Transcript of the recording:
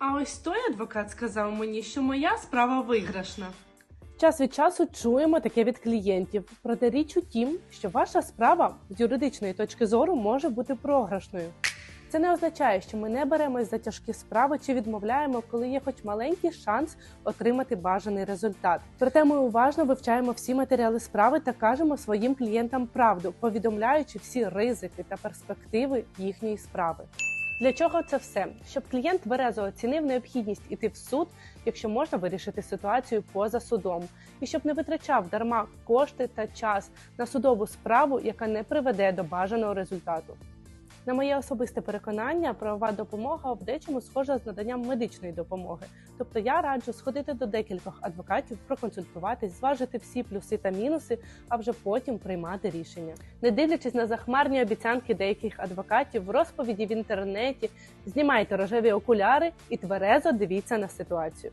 А ось той адвокат сказав мені, що моя справа виграшна. Час від часу чуємо таке від клієнтів. Проте річ у тім, що ваша справа з юридичної точки зору може бути програшною. Це не означає, що ми не беремось за тяжкі справи чи відмовляємо, коли є хоч маленький шанс отримати бажаний результат. Проте ми уважно вивчаємо всі матеріали справи та кажемо своїм клієнтам правду, повідомляючи всі ризики та перспективи їхньої справи. Для чого це все? Щоб клієнт тверезо оцінив необхідність іти в суд, якщо можна вирішити ситуацію поза судом, і щоб не витрачав дарма кошти та час на судову справу, яка не приведе до бажаного результату. На моє особисте переконання, правова допомога в дечому схожа з наданням медичної допомоги. Тобто я раджу сходити до декількох адвокатів, проконсультуватись, зважити всі плюси та мінуси, а вже потім приймати рішення. Не дивлячись на захмарні обіцянки деяких адвокатів, розповіді в інтернеті, знімайте рожеві окуляри і тверезо дивіться на ситуацію.